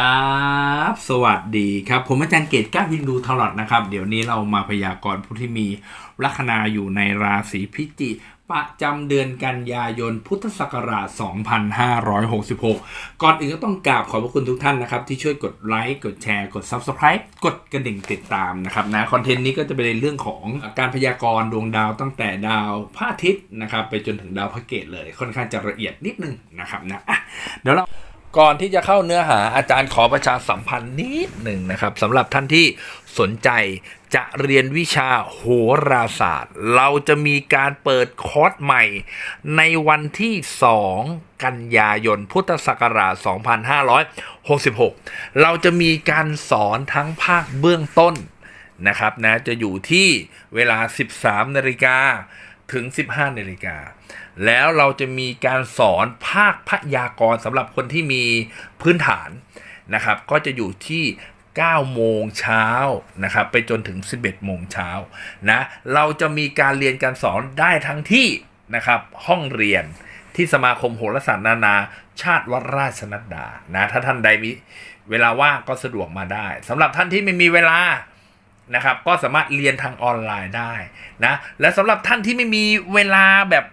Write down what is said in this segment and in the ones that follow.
ครับสวัสดีครับ ผมอาจารย์เกตก้าวินดูทลอดนะครับ เดี๋ยวนี้เรามาพยากรณ์ผู้ที่มีลัคนาอยู่ในราศีพิจิกประจำเดือนกันยายนพุทธศักราช 2566 ก่อนอื่นก็ต้องกราบขอบพระคุณทุกท่านนะครับ ที่ช่วยกดไลค์ กดแชร์ กด Subscribe กดกระดิ่งติดตามนะครับนะคอนเทนต์นี้ก็จะเป็นในเรื่องของการพยากรณ์ดวงดาวตั้งแต่ดาวพระอาทิตย์นะครับ ไปจนถึงดาวพระเกตเลยค่อนข้างจะละเอียดนิดนึงนะครับนะเดี๋ยวเรา ก่อนที่จะเข้าเนื้อหาอาจารย์ขอประชาสัมพันธ์นิดหนึ่งนะครับสำหรับท่านที่สนใจจะเรียนวิชาโหราศาสตร์ เราจะมีการเปิดคอร์สใหม่ ในวันที่ 2 กันยายน พุทธศักราช 2566 เราจะมีการสอนทั้งภาคเบื้องต้นนะครับนะจะอยู่ที่เวลา 13 นาฬิกาถึง 15 นาฬิกา แล้วเราจะมีการสอนภาคพยากรสำหรับคนที่มีพื้นฐานนะครับ ก็จะอยู่ที่9โมงเช้านะครับไปจนถึง 11โมงเช้านะเราจะมีการเรียนการสอนได้ทั้งที่นะครับห้องเรียนที่สมาคมโหราศาสตร์นานา ชาติวัดราชนัดดานะถ้าท่านใดมีเวลาว่างก็สะดวกมาได้สำหรับท่านที่ไม่มีเวลา นะครับก็สามารถเรียนทางออนไลน์ได้นะและสำหรับท่านที่ไม่มีเวลาแบบ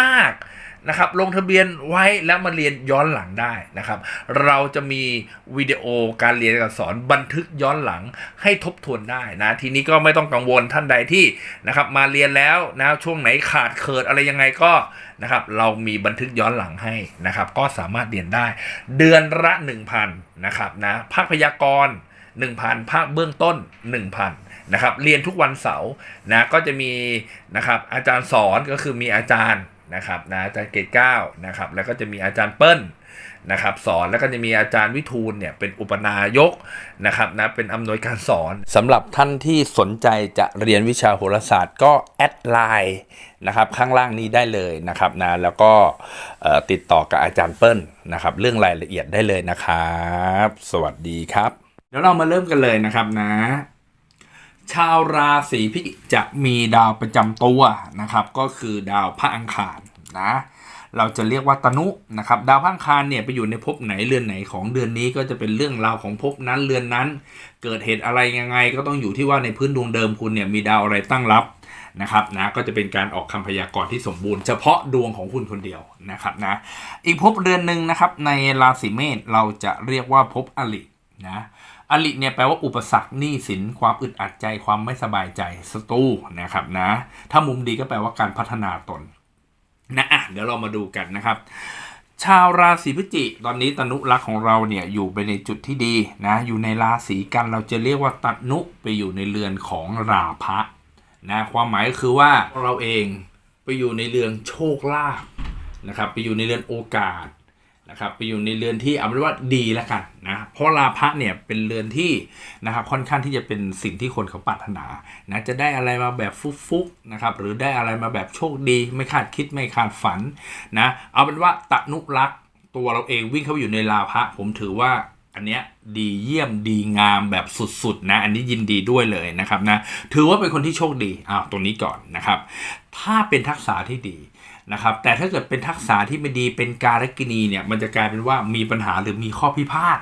มากๆนะครับลงทะเบียนไว้แล้วมาเรียนย้อนหลังได้นะครับ เราจะมีวิดีโอการเรียนการสอนบันทึกย้อนหลังให้ทบทวนได้นะทีนี้ก็ไม่ต้องกังวลท่านใดที่นะครับมาเรียนแล้วนะช่วงไหนขาดเขิดอะไรยังไงก็นะครับเรามีบันทึกย้อนหลังให้นะครับ ก็สามารถเรียนได้ เดือนละ 1,000นะครับนะภาคพยากรณ์ 1,000 ภาคเบื้องต้น 1,000นะครับเรียนทุกวันเสาร์นะก็จะมีนะครับอาจารย์สอนก็คือมีอาจารย์นะครับนะอาจารย์เกตเก้านะครับแล้วก็จะมีอาจารย์เปิ้ลนะครับสอนแล้วก็จะมีอาจารย์วิทูลเนี่ยเป็นอุปนายกนะครับนะเป็นอำนวยการสอนสำหรับท่านที่สนใจจะเรียนวิชาโหราศาสตร์ก็แอดไลน์นะครับข้างล่างนี้ได้เลยนะครับนะแล้วก็ติดต่อกับอาจารย์เปิ้ลนะครับเรื่องรายละเอียดได้เลยนะครับ สวัสดีครับ เดี๋ยวเรามาเริ่มกันเลยนะครับนะ ชาวราศีพิจิกจะมีดาวประจำตัวนะครับ ก็คือดาวพระอังคารนะเราจะเรียกว่าตนุนะครับดาวพระอังคารเนี่ยไปอยู่ในภพไหนเรือนไหนของเดือนนี้ก็จะเป็นเรื่องราวของภพนั้นเรือนนั้น เกิดเหตุอะไรยังไงก็ต้องอยู่ที่ว่าในพื้นดวงเดิมคุณเนี่ยมีดาวอะไรตั้งรับนะครับนะก็จะเป็นการออกคำพยากรณ์ที่สมบูรณ์เฉพาะดวงของคุณคนเดียวนะครับนะอีกภพเรือนหนึ่งนะครับในราศีเมษเราจะเรียกว่าภพอลินะ อลิเนี่ยแปลว่าอุปสรรคหนี้สินความอึดอัดใจความไม่สบายใจสตูนะครับนะ ถ้ามุมดีก็แปลว่าการพัฒนาตนนะอะเดี๋ยวเรามาดูกันนะครับ ชาวราศีพฤศจิกตอนนี้ตนุรักษ์ของเราเนี่ยอยู่ไปในจุดที่ดีนะอยู่ในราศีกันเราจะเรียกว่าตนุไปอยู่ในเรือนของราพะนะความหมายก็คือว่าเราเองไปอยู่ในเรือนโชคลาภนะครับไปอยู่ในเรือนโอกาส นะครับไปอยู่ในเรือนที่เอาเป็นว่าดีแล้วกันนะเพราะลาภะเนี่ยเป็นเรือนที่นะครับค่อนข้างที่จะเป็นสิ่งที่คนเขาปรารถนานะจะได้อะไรมาแบบฟุกๆนะครับหรือได้อะไรมาแบบโชคดี ไม่คาดคิดไม่คาดฝันนะเอาเป็นว่าตะนุรักษ์ตัวเราเองวิ่งเข้าไปอยู่ในลาภะผมถือว่าอันเนี้ยดีเยี่ยมดีงามแบบสุดๆนะอันนี้ยินดีด้วยเลยนะครับนะถือว่าเป็นคนที่โชคดีอ้าวตรงนี้ก่อนนะครับ ถ้าเป็นทักษะที่ดี นะครับแต่ถ้าเกิดเป็นทักษะที่ไม่ดีเป็นการกินีเนี่ยมันจะกลายเป็นว่ามีปัญหาหรือมีข้อพิพาท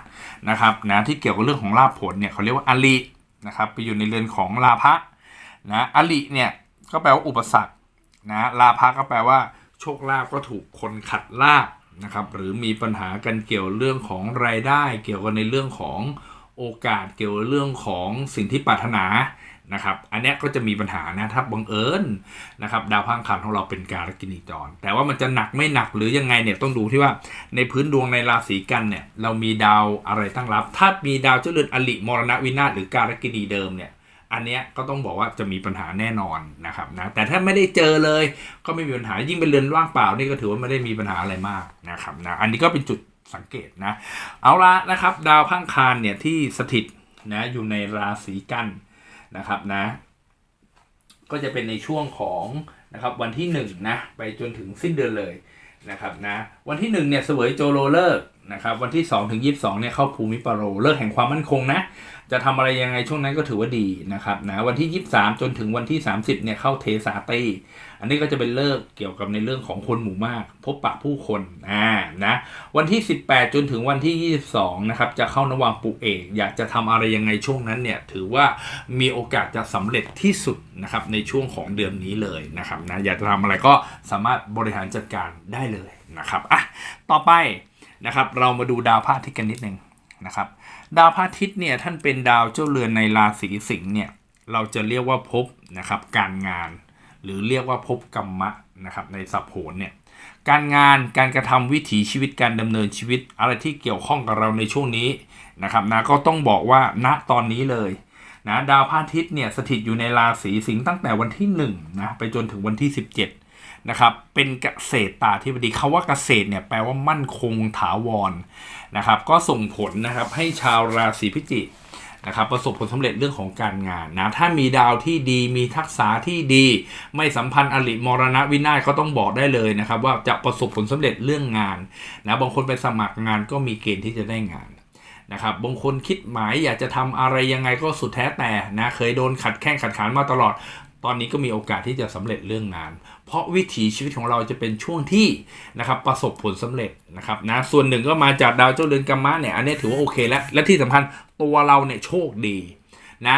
นะครับนะที่เกี่ยวกับเรื่องของลาภผลเนี่ยเขาเรียกว่าอลินะครับไปอยู่ในเรือนของลาภะนะอลิเนี่ยก็แปลว่าอุปสรรคนะลาภะก็แปลว่าโชคลาภก็ถูกคนขัดลาบนะครับหรือมีปัญหากันเกี่ยวเรื่องของรายได้ เกี่ยวกับในเรื่องของ โอกาสเกี่ยวกับเรื่องของสิ่งที่ปรารถนานะครับ อันนี้ก็จะมีปัญหานะถ้าบังเอิญนะครับดาวพังคันของเราเป็นการกินีจร แต่ว่ามันจะหนักไม่หนักหรือยังไงเนี่ยต้องดูที่ว่าในพื้นดวงในราศีกันเนี่ยเรามีดาวอะไรตั้งรับ ถ้ามีดาวเจ้าเรือนอลิมรณวินาศหรือการกินีเดิมเนี่ยอันเนี้ยก็ต้องบอกว่าจะมีปัญหาแน่นอนนะครับนะแต่ถ้าไม่ได้เจอเลยก็ไม่มีปัญหายิ่งเป็นเรือนว่างเปล่านี่ก็ถือว่าไม่ได้มีปัญหาอะไรมากนะครับนะอันนี้ก็เป็นจุด สังเกตนะ เอาละนะครับ ดาวพังคารเนี่ยที่สถิตนะอยู่ในราศีกันนะครับนะ ก็จะเป็นในช่วงของนะครับวันที่1นงนะไปจนถึงสิ้นเดือนเลยนะครับนะวันที่1เนี่ยเสวยโจโรเลิกษ์ นะครับวันที่2ถึง22เนี่ยเข้าภูมิปโรเลิกแห่งความมั่นคงนะ จะทำอะไรยังไงช่วงนั้นก็ถือว่าดีนะครับนะวันที่ 23 จนถึงวันที่ 30เนี่ยเข้าเทสาตีอันนี้ก็จะเป็นเลิกเกี่ยวกับในเรื่องของคนหมู่มาก พบปะผู้คนอ่านะวันที่ 18 จนถึงวันที่ 22นะครับจะเข้านวังปุเอกอยากจะทำอะไรยังไงช่วงนั้นเนี่ยถือว่ามีโอกาสจะสำเร็จที่สุดนะครับในช่วงของเดือนนี้เลยนะครับนะอยากจะทำอะไรก็สามารถบริหารจัดการได้เลยนะครับอะต่อไป นะครับเรามาดูดาวพระอาทิตย์กันนิดนึงนะครับดาวพระอาทิตย์เนี่ยท่านเป็นดาวเจ้าเรือนในราศีสิงห์เนี่ยเราจะเรียกว่าภพนะครับการงาน หรือเรียกว่าภพกรรมะนะครับในสัพโหนเนี่ยการงานการกระทำวิถีชีวิตการดำเนินชีวิต อะไรที่เกี่ยวข้องกับเราในช่วงนี้นะครับนะก็ต้องบอกว่าณตอนนี้เลยนะดาวพระอาทิตย์เนี่ยสถิตอยู่ในราศีสิงห์ตั้งแต่วันที่1นะไปจนถึงวันที่ 17 นะครับเป็นเกษตรตาธิบดีคาว่าเกษตรเนี่ยแปลว่ามั่นคงถาวรนะครับก็ส่งผลนะครับให้ชาวราศีพิจิกนะครับประสบผลสำเร็จเรื่องของการงานนะถ้ามีดาวที่ดีมีทักษะที่ดี ไม่สัมพันธ์อริมรณะวินาศก็ต้องบอกได้เลยนะครับ ว่าจะประสบผลสำเร็จเรื่องงานนะบางคนไปสมัครงานก็มีเกณฑ์ที่จะได้งานนะครับบางคนคิดหมายอยากจะทำอะไรยังไงก็สุดแท้แต่นะเคยโดนขัดแข้งขัดขานมาตลอด ตอนนี้ก็มีโอกาสที่จะสำเร็จเรื่องงาน เพราะวิถีชีวิตของเราจะเป็นช่วงที่นะครับประสบผลสำเร็จนะครับนะส่วนหนึ่งก็มาจากดาวเจ้าเรือนกัมมะเนี่ยอันนี้ถือว่าโอเคแล้วและที่สำคัญตัวเราเนี่ยโชคดีนะ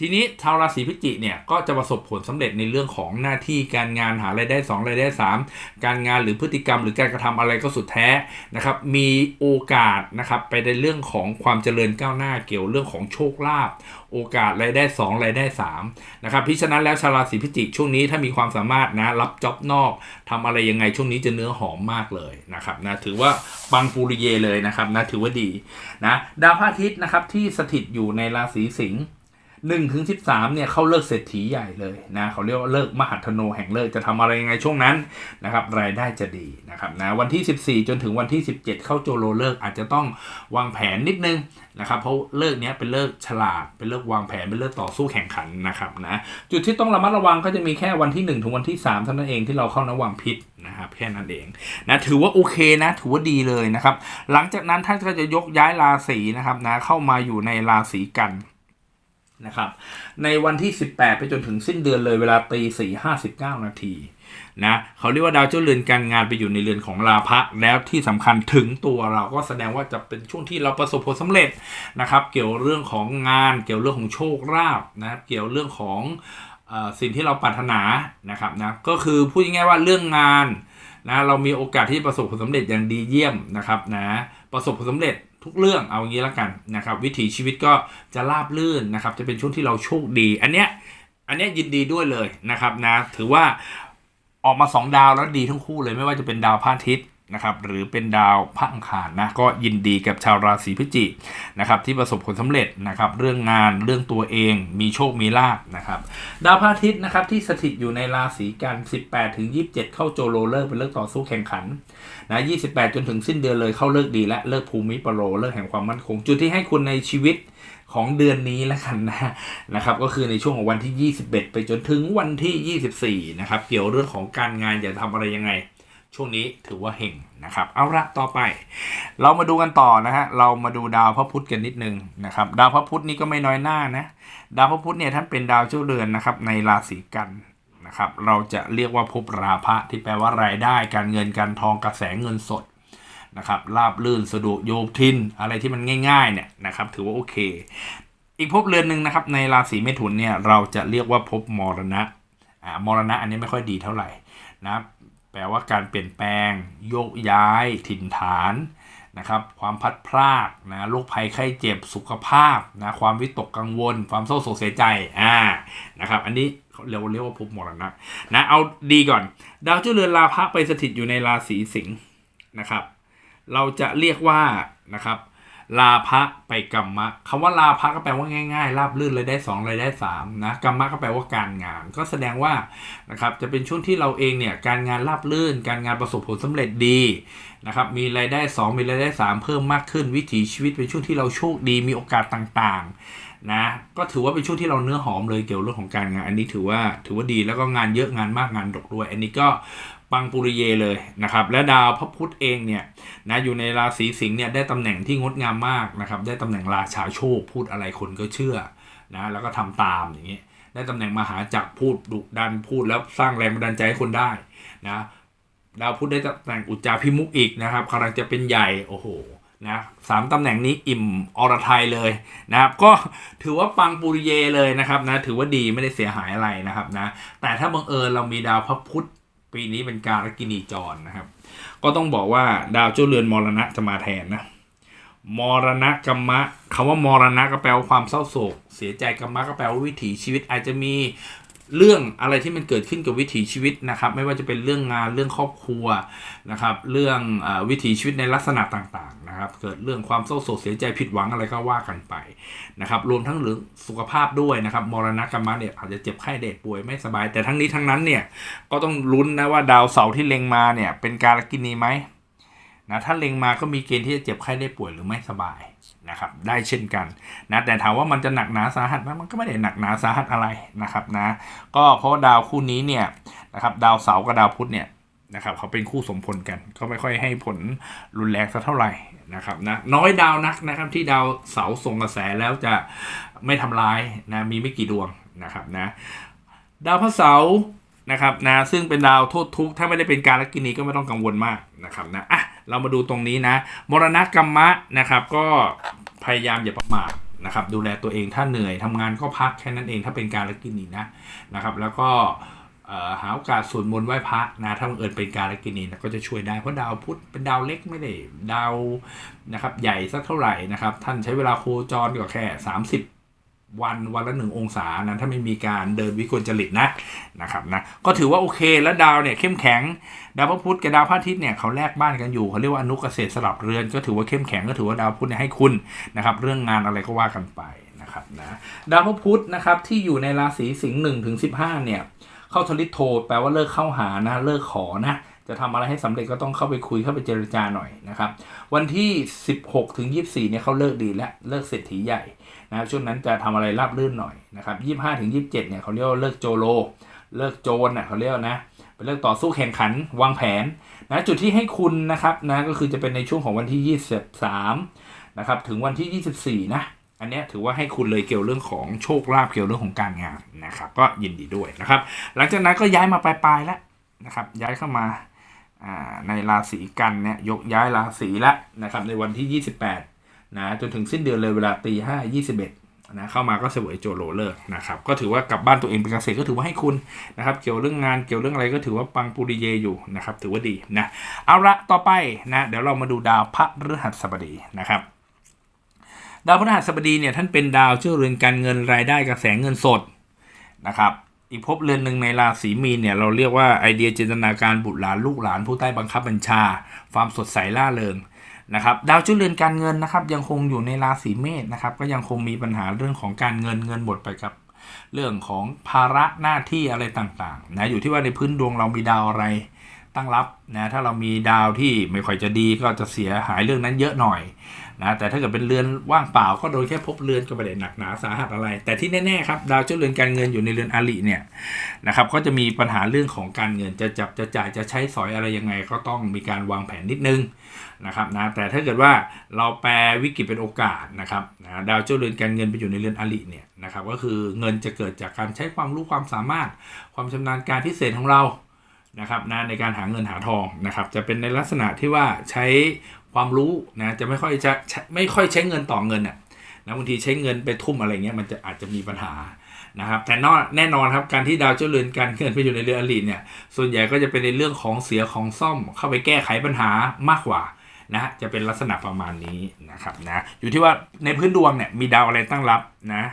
ทีนี้ชาวราศีพิจิกเนี่ยก็จะประสบผลสำเร็จในเรื่องของหน้าที่การงานหารายได้2รายได้ 3 การงานหรือพฤติกรรม หรือการกระทำอะไรก็สุดแท้นะครับมีโอกาสนะครับไปในเรื่องของความเจริญก้าวหน้าเกี่ยวเรื่องของโชคลาภโอกาสรายได้ 2 รายได้3นะครับพิฉะนั้นแล้วชาวราศีพิจิกช่วงนี้ถ้ามีความสามารถนะรับจ็อบนอกทำอะไรยังไงช่วงนี้จะเนื้อหอมมากเลยนะครับนะถือว่าปังปูริเยเลยนะครับนะถือว่าดีนะดาวพระอาทิตย์นะครับที่สถิตอยู่ในราศีสิงห์ หนึ่งถึงสิบสามเนี่ยเขาเลิกเศรษฐีใหญ่เลยนะเขาเรียกว่าเลิกมหัทโนแห่งเลิกจะทำอะไรยังไงช่วงนั้นนะครับรายได้จะดีนะครับนะวันที่ 14 จนถึงวันที่ 17 เข้าโจโลเลิกอาจจะต้องวางแผนนิดนึงนะครับเพราะเลิกเนี้ยเป็นเลิกฉลาดเป็นเลิกวางแผนเป็นเลิกต่อสู้แข่งขันนะครับนะจุดที่ต้องระมัดระวังก็จะมีแค่วันที่ 1 ถึงวันที่3เท่านั้นเองที่เราเข้านวังพิษนะครับแค่นั้นเองนะถือว่าโอเคนะถือว่าดีเลยนะครับหลังจากนั้นท่านก็จะยกย้ายราศีนะครับนะเข้ามาอยู่ในราศีกัน นะครับ ในวันที่ 18 ไปจนถึงสิ้นเดือนเลยเวลาตีสี่ห้าสิบเก้านาทีนะเขาเรียกว่าดาวเจ้าเรือนการงานไปอยู่ในเรือนของราพะแล้วที่สำคัญถึงตัวเราก็แสดงว่าจะเป็นช่วงที่เราประสบผลสำเร็จนะครับ เกี่ยวเรื่องของงาน เกี่ยวเรื่องของโชคลาภนะเกี่ยวเรื่องของสิ่งที่เราปรารถนานะครับนะก็คือพูดง่ายๆว่าเรื่องงานนะเรามีโอกาสที่ประสบผลสำเร็จอย่างดีเยี่ยมนะครับนะประสบผลสำเร็จ ทุกเรื่องเอางี้แล้วกันนะครับวิถีชีวิตก็จะราบลื่นนะครับจะเป็นช่วงที่เราโชคดี อันเนี้ยอันเนี้ยยินดีด้วยเลยนะครับนะถือว่าออกมา 2 ดาวแล้วดีทั้งคู่เลยไม่ว่าจะเป็นดาวพระอาทิตย์ นะครับหรือเป็นดาวพระอังคารนะก็ยินดีกับชาวราศีพฤศจิกนะครับที่ประสบผลสำเร็จนะครับเรื่องงานเรื่องตัวเองมีโชคมีลาภนะครับดาวพระอาทิตย์นะครับที่สถิตอยู่ในราศีกัน 18 ถึง 27 เข้าโจโรเลิกเป็นเลิกต่อสู้แข่งขันนะ28 จนถึงสิ้นเดือนเลยเข้าเลิกดีและเลิกภูมิปโรเลิกแห่งความมั่นคง จุดที่ให้คุณในชีวิตของเดือนนี้แล้วกันนะนะครับก็คือในช่วงของวันที่ 21 ไปจนถึงวันที่ 24นะครับเกี่ยวเรื่องของการงานอย่าทำอะไรยังไง ช่วงนี้ถือว่าเฮงนะครับ เอาละต่อไป เรามาดูกันต่อนะฮะเรามาดูดาวพระพุธกันนิดนึงนะครับ ดาวพระพุธนี่ก็ไม่น้อยหน้านะดาวพระพุธเนี่ยท่านเป็นดาวเจ้าเรือนนะครับในราศีกันนะครับ เราจะเรียกว่าภพราพะที่แปลว่ารายได้การเงินการทองกระแสเงินสดนะครับราบลื่นสะดวกโยบทินอะไรที่มันง่ายๆเนี่ยนะครับถือว่าโอเค อีกภพเรือนหนึ่งนะครับในราศีเมถุนเนี่ยเราจะเรียกว่าภพมรณะอ่ามรณะอันนี้ไม่ค่อยดีเท่าไหร่นะ แปลว่าการเปลี่ยนแปลง โยกย้ายถิ่นฐานนะครับ ความพัดพลากนะโรคภัยไข้เจ็บสุขภาพนะความวิตกกังวล ความเศร้าโศกเสียใจอ่านะครับ อันนี้เรียกว่าเรียกว่าภพมรณะนะเอาดีก่อน ดาวเจ้าเรือนราพะไปสถิตอยู่ในราศีสิงห์นะครับ เราจะเรียกว่านะครับ ลาภะไปกรรมะคำว่าลาภะก็แปลว่าง่ายๆราบลื่นเลยได้สองเลยได้สามนะกรรมะก็แปลว่าการงาน ก็แสดงว่านะครับจะเป็นช่วงที่เราเองเนี่ยการงานราบลื่น การงานประสบผลสำเร็จดีนะครับมีรายได้ 2 มีรายได้ 3 เพิ่มมากขึ้น วิถีชีวิตเป็นช่วงที่เราโชคดีมีโอกาสต่างๆนะก็ถือว่าเป็นช่วงที่เราเนื้อหอมเลยเกี่ยวกับเรื่องของการงาน อันนี้ถือว่าถือว่าดีแล้วก็งานเยอะงานมากงานดกด้วย อันนี้ก็ ปังปุริเยเลยนะครับ และดาวพระพุธเองเนี่ยนะอยู่ในราศีสิงห์เนี่ยได้ตำแหน่งที่งดงามมากนะครับ ได้ตำแหน่งราชาโชคพูดอะไรคนก็เชื่อนะแล้วก็ทำตามอย่างนี้ได้ตำแหน่งมหาจักรพูดดุดันพูดแล้วสร้างแรงบันดาลใจให้คนได้นะดาวพุธได้ตำแหน่งอุจจาพิมุกอีกนะครับกำลังจะเป็นใหญ่โอ้โหนะสามตำแหน่งนี้อิ่มอรไทยเลยนะครับ ก็ถือว่าปังปุริเยเลยนะครับนะถือว่าดีไม่ได้เสียหายอะไรนะครับนะแต่ถ้าบังเอิญเรามีดาวพระพุธ ปีนี้เป็นการกินีจรนะครับ ก็ต้องบอกว่าดาวเจ้าเรือนมรณะจะมาแทนนะมรณะกรรมะคำว่ามรณะก็แปลว่าความเศร้าโศก เสียใจกรรมะก็แปลว่าวิถีชีวิตอาจจะมี เรื่องอะไรที่มันเกิดขึ้นกับวิถีชีวิตนะครับ ไม่ว่าจะเป็นเรื่องงานเรื่องครอบครัวนะครับ เรื่องอวิถีชีวิตในลักษณะต่างๆนะครับ เกิดเรื่องความเศร้าโศกเสียใจผิดหวังอะไรก็ว่ากันไปนะครับ รวมทั้งเรื่องสุขภาพด้วยนะครับมรณะกรรมเนี่ยอาจจะเจ็บไข้ได้ป่วยไม่สบาย แต่ทั้งนี้ทั้งนั้นเนี่ยก็ต้องลุ้นนะว่าดาวเสาร์ที่เล็งมาเนี่ยเป็นการกินีไหมนะถ้าเล็งมาก็มีเกณฑ์ที่จะเจ็บไข้ได้ป่วยหรือไม่สบาย นะครับได้เช่นกันนะแต่ถามว่ามันจะหนักหนาสาหัสไหมมันก็ไม่ได้หนักหนาสาหัสอะไรนะครับนะก็เพราะดาวคู่นี้เนี่ยนะครับดาวเสาร์กับดาวพุธเนี่ยนะครับเขาเป็นคู่สมพลกันก็ไม่ค่อยให้ผลรุนแรงสักเท่าไหร่นะครับนะน้อยดาวนักนะครับที่ดาวเสาร์ส่งกระแสแล้วจะไม่ทำร้ายนะมีไม่กี่ดวงนะครับนะดาวพระเสาร์นะครับนะซึ่งเป็นดาวโทษทุกข์ถ้าไม่ได้เป็นการลักินีก็ไม่ต้องกังวลมากนะครับนะอะ เรามาดูตรงนี้นะ มรณะกรรมะนะครับ ก็พยายามอย่าประมาทนะครับ ดูแลตัวเองถ้าเหนื่อยทำงานก็พักแค่นั้นเองถ้าเป็นการลักินีนะนะครับ แล้วก็หาโอกาสสวดมนต์ไหว้พระนะถ้าบังเอิญเป็นการลักินีนะก็จะช่วยได้เพราะดาวพุธเป็นดาวเล็กไม่ได้ดาวนะครับใหญ่สักเท่าไหร่นะครับ ท่านใช้เวลาโคจรก็แค่ 30 วันวันละหนึ่งองศานะถ้าไม่มีการเดินวิกลจริตนะนะครับนะก็ถือว่าโอเคแล้วดาวเนี่ยเข้มแข็ง ดาวพระพุธกับดาวพระอาทิตย์เนี่ยเขาแลกบ้านกันอยู่เขาเรียกว่าอนุเกษตรสลับเรือน ก็ถือว่าเข้มแข็งก็ถือว่าดาวพุธเนี่ยให้คุณนะครับเรื่องงานอะไรก็ว่ากันไปนะครับนะดาวพระพุธนะครับที่อยู่ในราศีสิงห์หนึ่งถึงสิบห้าเนี่ยเข้าทลิตโทแปลว่าเลิกเข้าหานะเลิกขอนะจะทำอะไรให้สำเร็จก็ต้องเข้าไปคุยเข้าไปเจรจาหน่อยนะครับ วันที่ 16 ถึง 24เนี่ยเขาเลิกดีแล้วเลิกเศรษฐีใหญ่ นะครับช่วงนั้นจะทำอะไรราบรื่นหน่อยนะครับ25ถึง27เจ็ดเนี่ยเขาเรียกว่าเลิกโจโล เลิกโจรน่ะเขาเรียกนะเป็นเลิกต่อสู้แข่งขันวางแผนนะจุดที่ให้คุณนะครับนะก็คือจะเป็นในช่วงของวันที่ 23นะครับถึงวันที่ 24 นะ อันนี้ถือว่าให้คุณเลยเกี่ยวเรื่องของโชคลาภเกี่ยวเรื่องของการงานนะครับ ก็ยินดีด้วยนะครับ หลังจากนั้นก็ย้ายมาปลายๆแล้วนะครับ ย้ายเข้ามาอ่าในราศีกันเนี่ยยกย้ายราศีแล้วนะครับในวันที่ 28 นะจนถึงสิ้นเดือนเลยเวลาตีห้ายี่สิบเอ็ดนะเข้ามาก็เสวยโจโรเลิกนะครับก็ถือว่ากลับบ้านตัวเองเป็นเกษตรก็ถือว่าให้คุณนะครับเกี่ยวเรื่องงานเกี่ยวเรื่องอะไรก็ถือว่าปังปุริเยอยู่นะครับถือว่าดีนะเอาละต่อไปนะเดี๋ยวเรามาดูดาวพระฤหัสบดีนะครับดาวพฤหัสบดีเนี่ยท่านเป็นดาวเจ้าเรือนการเงินรายได้กระแสเงินสดนะครับอีกภพเรือนหนึ่งในราศีมีนเนี่ยเราเรียกว่าไอเดียจินตนาการบุตรหลานลูกหลานผู้ใต้บังคับบัญชา ความสดใสล่าเริง นะครับดาวจุลเรือนการเงินนะครับ ยังคงอยู่ในราศีเมษนะครับ ก็ยังคงมีปัญหาเรื่องของการเงินเงินหมดไปกับเรื่องของภาระหน้าที่อะไรต่างๆนะอยู่ที่ว่าในพื้นดวงเรามีดาวอะไรตั้งรับนะถ้าเรามีดาวที่ไม่ค่อยจะดีก็จะเสียหายเรื่องนั้นเยอะหน่อย นะแต่ถ้าเกิดเป็นเรือนว่างเปล่าก็โดยแค่พบเรือนก็ไม่ได้หนักหนาสาหัสอะไร แต่ที่แน่ๆครับดาวเจ้าเรือนการเงินอยู่ในเรือนอาริเนี่ยนะครับก็จะมีปัญหาเรื่องของการเงินจะจับจะจ่ายจะใช้สอยอะไรยังไง ก็ต้องมีการวางแผนนิดนึงนะครับนะแต่ถ้าเกิดว่าเราแปลวิกฤตเป็นโอกาสนะครับนะดาวเจ้าเรือนการเงินไปอยู่ในเรือนอาริเนี่ยนะครับก็คือเงินจะเกิดจากการใช้ความรู้ความสามารถ ความชำนาญการพิเศษของเรา นะครับนะในการหาเงินหาทองนะครับจะเป็นในลักษณะที่ว่าใช้ความรู้นะจะไม่ค่อยจะไม่ค่อยใช้เงินต่อเงินอะนะบางทีใช้เงินไปทุ่มอะไรเงี้ยมันจะอาจจะมีปัญหานะครับแต่นอแน่นอนครับการที่ดาวเจ้าเรือนการเงินไปอยู่ในเรืออลีเนี่ยส่วนใหญ่ก็จะเป็นในเรื่องของเสียของซ่อมเข้าไปแก้ไขปัญหามากกว่านะจะเป็นลักษณะประมาณนี้นะครับนะอยู่ที่ว่าในพื้นดวงเนี่ยมีดาวอะไรตั้งรับนะ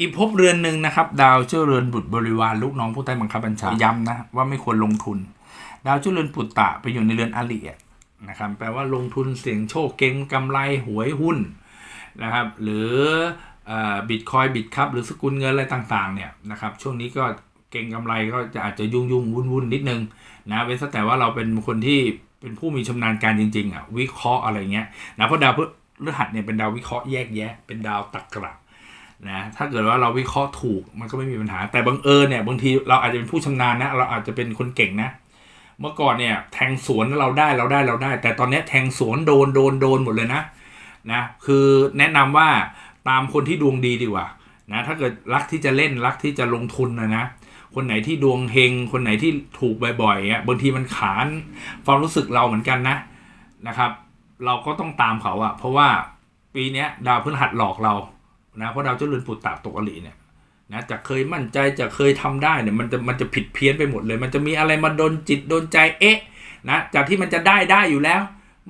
อีกภพเรือนหนึ่งนะครับ ดาวเจ้าเรือนบุตรบริวารลูกน้องผู้ใต้บังคับบัญชาย้ำนะว่าไม่ควรลงทุน ดาวเจ้าเรือนปุตตะไปอยู่ในเรือนอาลีอะนะครับแปลว่าลงทุนเสี่ยงโชคเก็งกำไรหวยหุ้นนะครับหรือบิตคอยบิตครับหรือสกุลเงินอะไรต่างๆเนี่ยนะครับช่วงนี้ก็เก่งกำไรก็จะอาจจะยุ่งยุ่งวุ่นวุ่นนิดนึงนะเว้นแต่ว่าเราเป็นคนที่เป็นผู้มีชำนาญการจริงๆอะวิเคราะห์อะไรเงี้ยนะเพราะดาวพฤหัสเนี่ยเป็นดาววิเคราะห์แยกแยะ เป็นดาวตรรกะ นะถ้าเกิดว่าเราวิเคราะห์ถูกมันก็ไม่มีปัญหา แต่บังเอิญเนี่ยบางทีเราอาจจะเป็นผู้ชำนาญนะ เราอาจจะเป็นคนเก่งนะ เมื่อก่อนเนี่ยแทงสวนเราได้เราได้เราได้ แต่ตอนนี้แทงสวนโดนโดนโดนหมดเลยนะนะคือแนะนำว่าตามคนที่ดวงดีดีกว่านะถ้าเกิดรักที่จะเล่นรักที่จะลงทุนนะนะคนไหนที่ดวงเฮงคนไหนที่ถูกบ่อยๆอะบางทีมันขานความรู้สึกเราเหมือนกันนะนะครับ เราก็ต้องตามเขาอะเพราะว่าปีนี้ดาวพฤหัสหลอกเรา นะเพราะดาวเจ้าเรือนปุตตะตกอริเนี่ยนะจากเคยมั่นใจจากเคยทำได้เนี่ยมันจะมันจะผิดเพี้ยนไปหมดเลย มันจะมีอะไรมาโดนจิตโดนใจเอ๊ะนะจากที่มันจะได้ได้อยู่แล้ว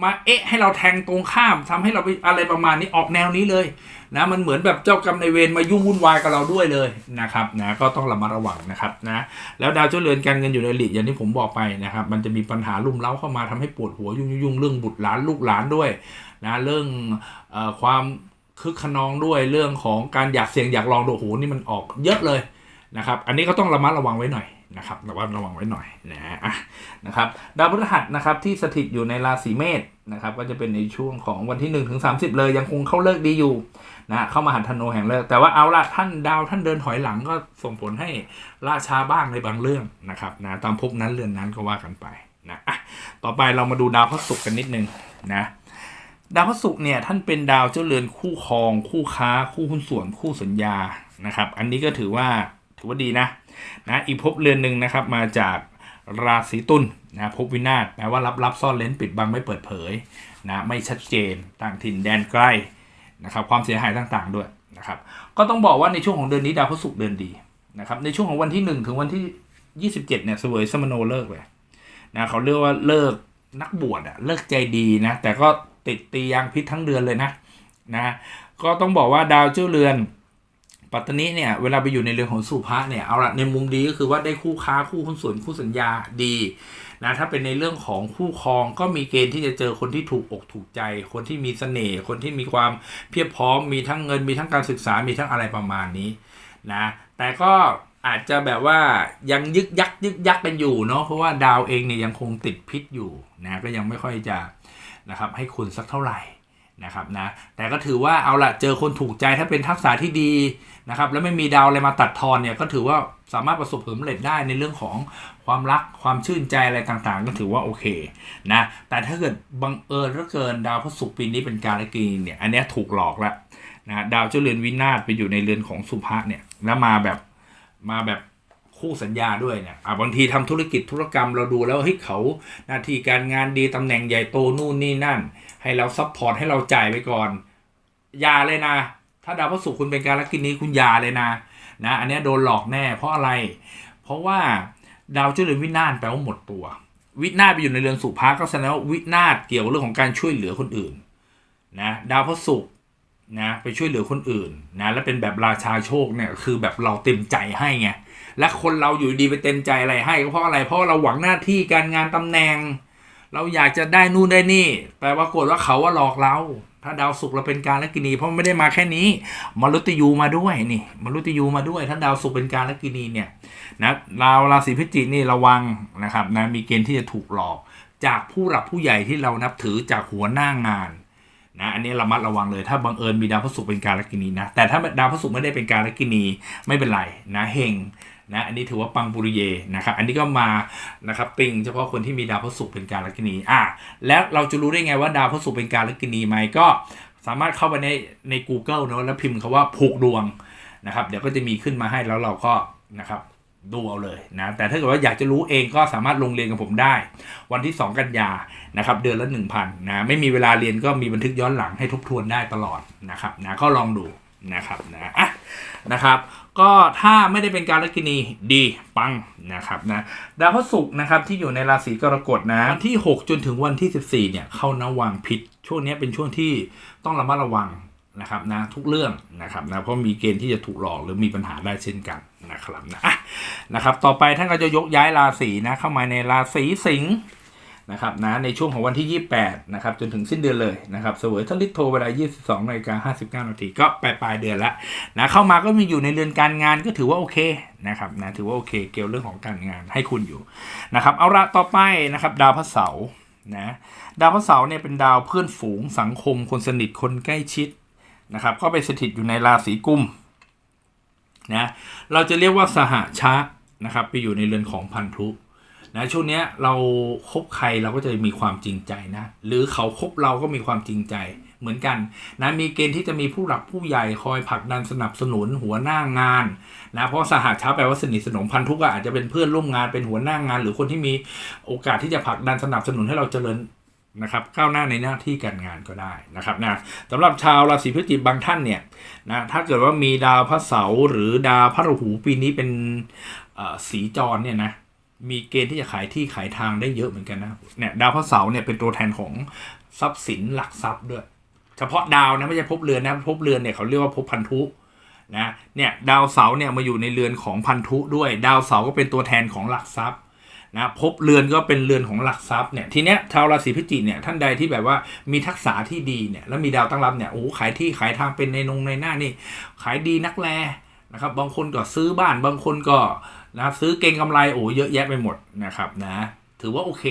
มาเอ๊ะให้เราแทงตรงข้ามทำให้เราไปอะไรประมาณนี้ออกแนวนี้เลยนะมันเหมือนแบบเจ้ากรรมในเวรมายุ่งวุ่นวายกับเราด้วยเลยนะครับนะก็ต้องระมัดระวังนะครับนะแล้วดาวเจ้าเรือนการเงินอยู่ในหลีอย่างที่ผมบอกไปนะครับมันจะมีปัญหาลุ่มเล้าเข้ามาทำให้ปวดหัวยุ่งยุ่งเรื่องบุตรหลานลูกหลานด้วยนะเรื่องอความ คึกขนองด้วยเรื่องของการอยากเสี่ยงอยากลองดูโอ้โหนี่มันออกเยอะเลยนะครับ อันนี้ก็ต้องระมัดระวังไว้หน่อยนะครับระมัดระวังไว้หน่อยนะอะนะครับดาวพฤหัสนะครับที่สถิตอยู่ในราศีเมษนะครับก็จะเป็นในช่วงของวันที่1ถึง30เลยยังคงเข้าเลิกดีอยู่นะเข้ามาหันธนูแห่งเลิก แต่ว่าเอาละท่านดาวท่านเดินถอยหลังก็ส่งผลให้ล่าช้าบ้างในบางเรื่องนะครับนะตามภพนั้นเรือนนั้นก็ว่ากันไปนะอะต่อไปเรามาดูดาวพระศุกร์กันนิดนึงนะ ดาวพระศุกร์เนี่ยท่านเป็นดาวเจ้าเรือนคู่ครอง คู่ค้า คู่หุ้นส่วนคู่สัญญานะครับ อันนี้ก็ถือว่าถือว่าดีนะนะอีกภพเรือนหนึ่งนะครับมาจากราศีตุลนะภพวินาศแปลว่ารับรับซ่อนเล้นปิดบังไม่เปิดเผยนะไม่ชัดเจนต่างถิ่นแดนใกล้นะครับความเสียหายต่างๆด้วยนะครับก็ต้องบอกว่าในช่วงของเดือนนี้ดาวพฤหัสเดือนดีนะครับในช่วงของวันที่ 1 ถึงวันที่ 27เนี่ยเสวยสมโนเลิกเลยนะเขาเรียกว่าเลิกนักบวชอะเลิกใจดีนะแต่ก็ ติดตียงพิษทั้งเดือนเลยนะนะก็ต้องบอกว่าดาวเจ้าเรือนปัตตานีเนี่ยเวลาไปอยู่ในเรือนของสุภะเนี่ยเอาละในมุมดีก็คือว่าได้คู่ค้าคู่หุ้นส่วนคู่สัญญาดีนะถ้าเป็นในเรื่องของคู่ครองก็มีเกณฑ์ที่จะเจอคนที่ถูกอกถูกใจ คนที่มีเสน่ห์คนที่มีความเพียบพร้อมมีทั้งเงินมีทั้งการศึกษามีทั้งอะไรประมาณนี้นะแต่ก็ อาจจะแบบว่ายังยึกยักยึกยักกันอยู่เนาะเพราะว่าดาวเองเนี่ยยังคงติดพิษอยู่นะก็ยังไม่ค่อยจะนะครับให้คุณสักเท่าไหร่นะครับนะแต่ก็ถือว่าเอาละเจอคนถูกใจถ้าเป็นทักษะที่ดีนะครับแล้วไม่มีดาวอะไรมาตัดทอนเนี่ยก็ถือว่าสามารถประสบผลสำเร็จได้ในเรื่องของความรักความชื่นใจอะไรต่างๆ ก็ถือว่าโอเคนะแต่ถ้าเกิดบังเอิญเหลือเกินดาวพฤหัสปีนี้เป็นการกีเนี่ยอันนี้ถูกหลอกแล้วนะดาวเจ้าเรือนวินาศไปอยู่ในเรือนของสุภะเนี่ยแล้วมาแบบ มาแบบคู่สัญญาด้วยเนี่ยอะบางทีทำธุรกิจธุรกรรมเราดูแล้วเฮ้ยเขาหน้าที่การงานดีตำแหน่งใหญ่โตนู่นนี่นั่น ให้เราซัพพอร์ตให้เราจ่ายไปก่อนอย่าเลยนะ ถ้าดาวพระศุกร์คุณเป็นการลักินนี้คุณอย่าเลยนะนะ อันนี้โดนหลอกแน่เพราะอะไร เพราะว่าดาวเจ้าเรือนวินาศแปลว่าหมดตัว วินาศไปอยู่ในเรือนสุภาก็แสดงว่าวินาศเกี่ยวกับเรื่องของการช่วยเหลือคนอื่นนะดาวพระศุกร์ นะไปช่วยเหลือคนอื่นนะและเป็นแบบราชาโชคเนี่ยคือแบบเราเต็มใจให้ไงและคนเราอยู่ดีไปเต็มใจอะไรให้ก็เพราะอะไรเพราะเราหวังหน้าที่การงานตำแหน่ง เราอยากจะได้นู่นได้นี่แต่ปรากฏว่าเขาว่าหลอกเรา ถ้าดาวศุกร์เราเป็นการละกินี เพราะไม่ได้มาแค่นี้มรุตยูมาด้วยนี่มรุตยูมาด้วย ถ้าดาวศุกร์เป็นการละกินีเนี่ยนะดาวราศีพิจิกนี่ระวังนะครับนะมีเกณฑ์ที่จะถูกหลอก จากผู้หลักผู้ใหญ่ที่เรานับถือจากหัวหน้างาน นะอันนี้ระมัดระวังเลย ถ้าบังเอิญมีดาวพฤหัสเป็นการลักินีนะ แต่ถ้าดาวพฤหัสไม่ได้เป็นการลักินีไม่เป็นไรนะเฮงนะอันนี้ถือว่าปังปุริเยนะครับอันนี้ก็มานะครับติงเฉพาะคนที่มีดาวพฤหัสเป็นการลักินีอะแล้วเราจะรู้ได้ไงว่าดาวพฤหัสเป็นการลักินีไหมก็สามารถเข้าไปในใน Google เนอะแล้วพิมพ์คาว่าผูกดวงนะครับเดี๋ยวก็จะมีขึ้นมาให้แล้วเราก็นะครับ ดูเอาเลยนะแต่ถ้าเกิดว่าอยากจะรู้เองก็สามารถลงเรียนกับผมได้ วันที่ 2 กันยานะครับเดือนละ 1,000นะไม่มีเวลาเรียนก็มีบันทึกย้อนหลังให้ทบทวนได้ตลอดนะครับนะก็ลองดูนะครับนะอะนะครับ ก็ถ้าไม่ได้เป็นการลกินีดีปังนะครับนะดาวพฤหัสนะครับที่อยู่ในราศีกรกฎนะวันที่ 6 จนถึงวันที่ 14เนี่ยเข้านวังพิษช่วงนี้เป็นช่วงที่ต้องระมัดระวัง นะครับนะทุกเรื่องนะครับนะเพราะมีเกณฑ์ที่จะถูกหลอกหรือมีปัญหาได้เช่นกันนะครับนะนะครับต่อไปท่านก็จะยกย้ายราศีนะเข้ามาในราศีสิงห์นะครับนะในช่วงของวันที่ 28นะครับจนถึงสิ้นเดือนเลยนะครับเสวยทลิตโทเวลา 22นาฬิกา59นาทีก็ปลายปลายเดือนละนะเข้ามาก็มีอยู่ในเรือนการงานก็ถือว่าโอเคนะครับนะถือว่าโอเคเกี่ยวเรื่องของการงานให้คุณอยู่นะครับเอาละต่อไปนะครับดาวพระเสาร์นะดาวพระเสาร์เนี่ยเป็นดาวเพื่อนฝูงสังคมคนสนิทคนใกล้ชิด นะครับก็ไปสถิตอยู่ในราศีกุมนะเราจะเรียกว่าสหชะนะครับไปอยู่ในเรือนของพันธุนะช่วงเนี้ยเราคบใครเราก็จะมีความจริงใจนะหรือเขาคบเราก็มีความจริงใจเหมือนกันนะมีเกณฑ์ที่จะมีผู้หลักผู้ใหญ่คอยผลักดันสนับสนุนหัวหน้างานนะเพราะสหชาแปลว่าสนิทสนมพันธุกอะอาจจะเป็นเพื่อนร่วมงานเป็นหัวหน้างาน หรือคนที่มีโอกาสที่จะผลักดันสนับสนุนให้เราเจริญ นะครับก้าวหน้าในหน้าที่การงานก็ได้นะครับนะสำหรับชาวราศีพฤศจิกบางท่านเนี่ยนะถ้าเกิดว่ามีดาวพระเสาร์หรือดาวพระราหูปีนี้เป็นสีจรเนี่ยนะมีเกณฑ์ที่จะขายที่ขายทางได้เยอะเหมือนกันนะเนี่ยดาวพระเสาร์เนี่ยเป็นตัวแทนของทรัพย์สินหลักทรัพย์ด้วย เฉพาะดาวนะไม่ใช่ภพเรือนนะภพเรือนเนี่ยเขาเรียกว่าภพพันธุนะเนี่ยดาวเสาร์เนี่ยมาอยู่ในเรือนของพันธุด้วย ดาวเสาร์ก็เป็นตัวแทนของหลักทรัพย์ นะภพเรือนก็เป็นเรือนของหลักทรัพย์เนี่ยทีเนี้ยชาวราศีพิจิกเนี่ยท่านใดที่แบบว่ามีทักษะที่ดีเนี่ยแล้วมีดาวตั้งรับเนี่ยโอ้ขายที่ขายทางเป็นในนงในหน้านี่ ขายดีนักแลนะครับบางคนก็ซื้อบ้านบางคนก็นะซื้อเก่งกำไรโอ้เยอะแยะไปหมดนะครับนะถือว่าโอเค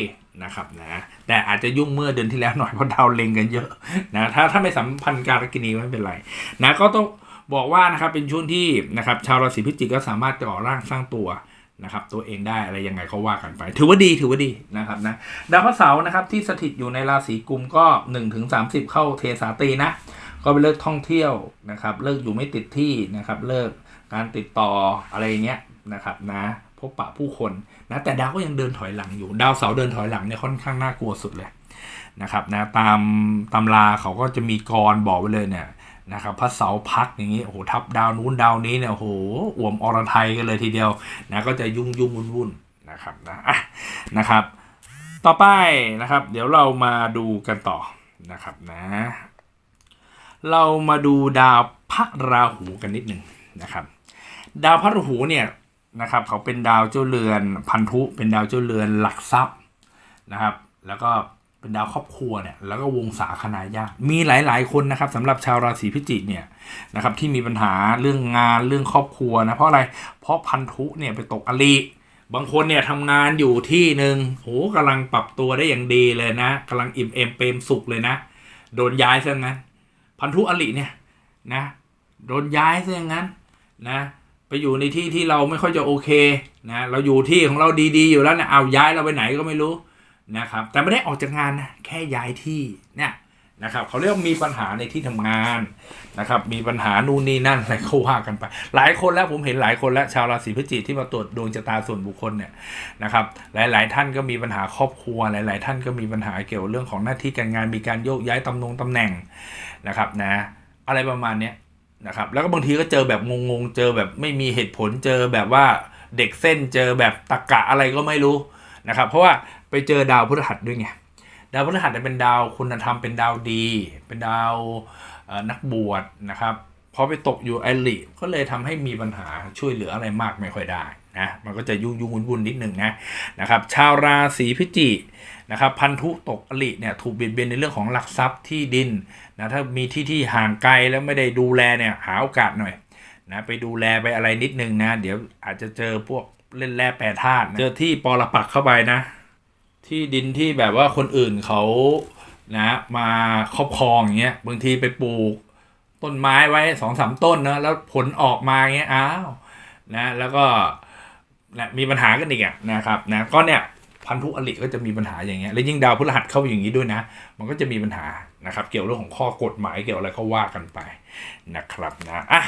นะครับนะแต่อาจจะยุ่งเมื่อเดือนที่แล้วหน่อยเพราะดาวเล็งกันเยอะนะถ้าถ้าไม่สัมพันธ์การกินีไม่เป็นไรนะก็ต้องบอกว่านะครับเป็นช่วงที่นะครับชาวราศีพิจิกก็สามารถจะออกร่างสร้างตัว นะครับตัวเองได้อะไรยังไงเขาว่ากันไป ถือว่าดีถือว่าดีนะครับนะดาวพระเสาร์นะครับที่สถิตอยู่ในราศีกุมก็1ถึง30เข้าเทสาตีนะ ก็ไปเลิกท่องเที่ยวนะครับเลิกอยู่ไม่ติดที่นะครับเลิกการติดต่ออะไรเงี้ยนะครับนะพบปะผู้คนนะแต่ดาวก็ยังเดินถอยหลังอยู่ ดาวเสาร์เดินถอยหลังเนี่ยค่อนข้างน่ากลัวสุดเลยนะครับนะตามตำราเขาก็จะมีกรบอกไว้เลยเนี่ย นะครับพระเสาพักอย่างนี้โอ้โหทับดาวนู้นดาวนี้เนี่ยโอ้โหอ่วมอรไทยกันเลยทีเดียวนะก็จะยุ่งยุ่งวุ่นวุ่นนะครับนะอะนะครับ ต่อไปนะครับ เดี๋ยวเรามาดูกันต่อนะครับนะ เรามาดูดาวพระราหูกันนิดหนึ่งนะครับ ดาวพระราหูเนี่ยนะครับเขาเป็นดาวเจ้าเรือนพันธุเป็นดาวเจ้าเรือนหลักทรัพย์นะครับ แล้วก็ เป็นดาวครอบครัวเนี่ยแล้วก็วงศาคณาญาติมีหลาย ๆ คนนะครับสำหรับชาวราศีพิจิกเนี่ยนะครับที่มีปัญหาเรื่องงานเรื่องครอบครัวนะเพราะอะไรเพราะพันธุเนี่ยไปตกอลีบางคนเนี่ยทำงานอยู่ที่หนึ่งโหกำลังปรับตัวได้อย่างดีเลยนะกำลังอิ่มเอมเปรมสุขเลยนะ โดนย้ายซะงั้น พันธุอลิเนี่ยนะโดนย้ายซะอย่างนั้นนะไปอยู่ในที่ที่เราไม่ค่อยจะโอเคนะเราอยู่ที่ของเราดีๆ อยู่แล้วเนะเอาย้ายเราไปไหนก็ไม่รู้ นะครับแต่ไม่ได้ออกจากงานนะแค่ย้ายที่เนี่ยนะครับเขาเรียกมีปัญหาในที่ทำงานนะครับมีปัญหานู่นนี่นั่นอะไรเขาว่ากันไป หลายคนแล้วผมเห็นหลายคนแล้วชาวราศีพฤศจิกที่มาตรวจดวงชะตาส่วนบุคคลเนี่ยนะครับหลาย ๆ ท่านก็มีปัญหาครอบครัว หลาย ๆ ท่านก็มีปัญหาเกี่ยวกับเรื่องของหน้าที่การงานมีการโยกย้ายตำแหน่งตำแหน่งนะครับนะอะไรประมาณเนี้ยนะครับแล้วก็บางทีก็เจอแบบงง ๆ เจอแบบไม่มีเหตุผลเจอแบบว่าเด็กเส้นเจอแบบตะกะอะไรก็ไม่รู้นะครับเพราะว่า ไปเจอดาวพฤหัสด้วยไงดาวพฤหัสเนี่ยเป็นดาวคุณธรรมเป็นดาวดี เป็นดาวนักบวชนะครับพอไปตกอยู่ไอริก็เลยทำให้มีปัญหาช่วยเหลืออะไรมากไม่ค่อยได้นะมันก็จะยุ่งยุ่งวุ่นๆนิดหนึ่งนะนะครับ ชาวราศีพิจิกนะครับพันธุตกอลิเนี่ยถูกเบียดเบียนในเรื่องของหลักทรัพย์ที่ดินนะถ้ามีที่ที่ห่างไกลแล้วไม่ได้ดูแลเนี่ยหาโอกาสหน่อยนะไปดูแลไปอะไรนิดนึงนะ เดี๋ยวอาจจะเจอพวกเล่นแร่แปรธาตุเจอที่ปรปักเข้าไปนะ ที่ดินที่แบบว่าคนอื่นเขานะมาครอบครองอย่างเงี้ยบางทีไปปลูกต้นไม้ไว้สองสามต้นนะแล้วผลออกมาอย่างเงี้ยอ้าวนะแล้วก็นะมีปัญหากันอีกอะนะครับนะก็เนี่ยพันธุอลิก็จะมีปัญหาอย่างเงี้ยแล้วยิ่งดาวพฤหัสเข้าไปอย่างนี้ด้วยนะ มันก็จะมีปัญหานะครับเกี่ยวเรื่องของข้อกฎหมายเกี่ยวอะไรก็ว่ากันไปนะครับนะอะ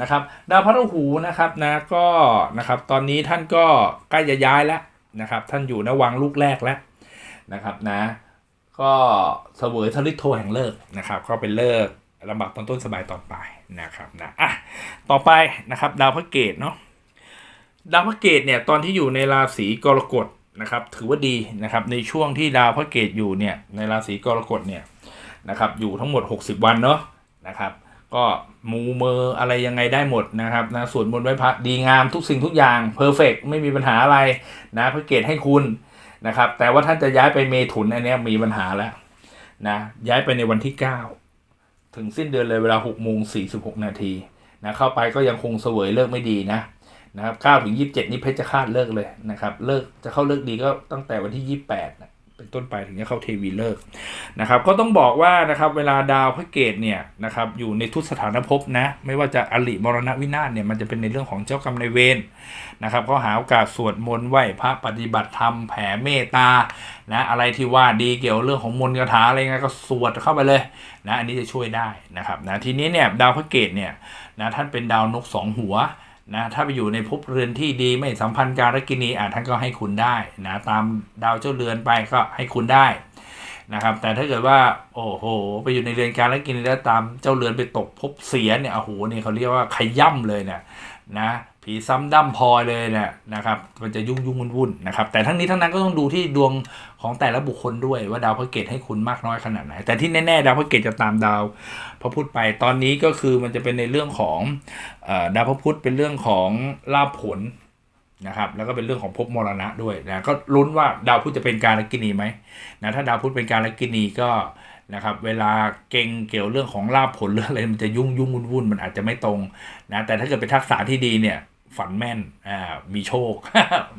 นะครับ ดาวพระราหูนะครับนะก็นะครับตอนนี้ท่านก็ใกล้จะย้ายแล้ว นะครับ ท่านอยู่นวังลูกแรกแล้วนะครับนะก็เสวยทริโทแห่งเลิกนะครับก็เป็นเลิกลำบากตอนต้นสบายตอนปลายนะครับนะอะต่อไปนะครับดาวพระเกตเนาะดาวพระเกตเนี่ยตอนที่อยู่ในราศีกรกฎนะครับถือว่าดีนะครับในช่วงที่ดาวพระเกตอยู่เนี่ยในราศีกรกฎเนี่ยนะครับอยู่ทั้งหมด 60 วันเนาะนะครับ ก็มูเมอร์อะไรยังไงได้หมดนะครับนะส่วนบนต์ไว้พระดีงามทุกสิ่งทุกอย่างเพอร์เฟกไม่มีปัญหาอะไรนะพระเกตให้คุณนะครับ แต่ว่าท่านจะย้ายไปเมถุนอันนี้มีปัญหาแล้วนะย้ายไปในวันที่ 9 ถึงสิ้นเดือนเลยเวลา6โมง46 นาทีนะเข้าไปก็ยังคงเสวยเลิกไม่ดีนะนะครับ9ถึง 27 นี่เพชรคาดเลิกเลยนะครับเลิกจะเข้าเลิกดีก็ตั้งแต่วันที่ 28นะ เป็นต้นไปถึงจะเข้าเทวีเลิกนะครับก็ต้องบอกว่านะครับเวลาดาวพระเกตเนี่ยนะครับอยู่ในทุกสถานภพนะไม่ว่าจะอลิมรณวินาศเนี่ยมันจะเป็นในเรื่องของเจ้ากรรมนายเวรนะครับก็หาโอกาสสวดมนต์ไหว้พระปฏิบัติธรรมแผ่เมตตานะอะไรที่ว่าดีเกี่ยวเรื่องของมนต์คาถาอะไรเงี้ยก็สวดเข้าไปเลยนะอันนี้จะช่วยได้นะครับนะทีนี้เนี่ยดาวพระเกตเนี่ยนะท่านเป็นดาวนกสองหัว นะถ้าไปอยู่ในภพเรือนที่ดีไม่สัมพันธ์การกินีอะท่านก็ให้คุณได้นะตามดาวเจ้าเรือนไปก็ให้คุณได้นะครับแต่ถ้าเกิดว่าโอ้โห ไปอยู่ในเรือนการกินีแล้วตามเจ้าเรือนไปตกภพเสียเนี่ยโอ้โหนี่เขาเรียกว่าขย่ำเลยเนี่ยนะผีซ้ำด้ำพลอยเลยเนี่ยนะครับมันจะยุ่งยุ่งวุ่นวุ่นนะครับแต่ทั้งนี้ทั้งนั้นก็ต้องดูที่ดวงของแต่ละบุคคลด้วยว่าดาวพระเกตให้คุณมากน้อยขนาดไหน แต่ที่แน่ๆดาวพระเกตจะตามดาว พระพุธไปตอนนี้ก็คือมันจะเป็นในเรื่องของอดาวพระพุธเป็นเรื่องของลาภผลนะครับแล้วก็เป็นเรื่องของภพมรณะด้วยนะก็ลุ้นว่าดาวพุธจะเป็นการลกินีไหมนะถ้าดาวพุธเป็นการลกินีก็นะครับเวลาเก่งเกี่ยวเรื่องของลาภผลเรื่องอะไรมันจะยุ่งยุ่งวุ่นวุ่นมันอาจจะไม่ตรงนะแต่ถ้าเกิดเป็นทักษะที่ดีเนี่ย ฝันแม่นอ่ามีโชค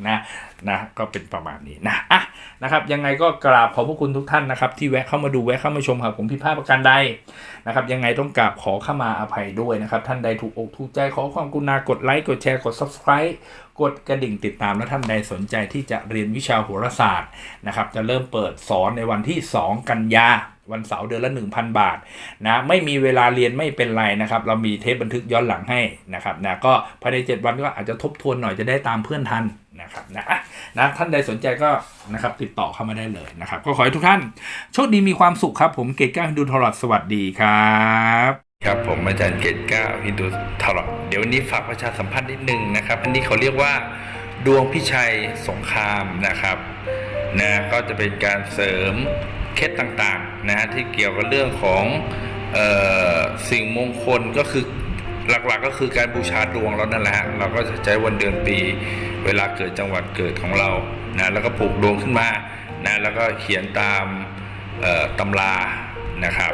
นะนะก็เป็นประมาณนี้นะอะนะครับ ยังไงก็กราบขอบพระคุณทุกท่านนะครับ ที่แวะเข้ามาดูแวะเข้ามาชมครับผมผิพาดประการใดนะครับ ยังไงต้องกราบขอเข้ามาอภัยด้วยนะครับ ท่านใดถูกอกถูกใจขอความกรุณากดไลค์กดแชร์กด subscribe กดกระดิ่งติดตามและท่านใดสนใจที่จะเรียนวิชาโหราศาสตร์นะครับ จะเริ่มเปิดสอนในวันที่ 2 กันยา วันเสาร์เดือนละ 1,000 บาทนะไม่มีเวลาเรียนไม่เป็นไรนะครับ เรามีเทปบันทึกย้อนหลังให้นะครับนะก็ภายใน 7 วันก็อาจจะทบทวนหน่อยจะได้ตามเพื่อนทันนะครับนะนะท่านใดสนใจก็นะครับติดต่อเข้ามาได้เลยนะครับ ก็ขอให้ทุกท่านโชคดีมีความสุขครับ ผมเกตก้าฮินดูทรอดสวัสดีครับครับผมอาจารย์เกตก้าฮินดูทรอดเดี๋ยววันนี้ฝากประชาสัมพันธ์นิดนึงนะครับ อันนี้เขาเรียกว่าดวงพิชัยสงครามนะครับนะก็จะเป็นการเสริมเคล็ดต่างๆนะฮะที่เกี่ยวกับเรื่องของออสิ่งมงคลก็คือหลักๆก็คือการบูชาดวงเรานั่นแหละฮะเราก็จะใช้วันเดือนปี เวลาเกิดจังหวัดเกิดของเรานะแล้วก็ปลูกดวงขึ้นมานะแล้วก็เขียนตามตำรานะครับ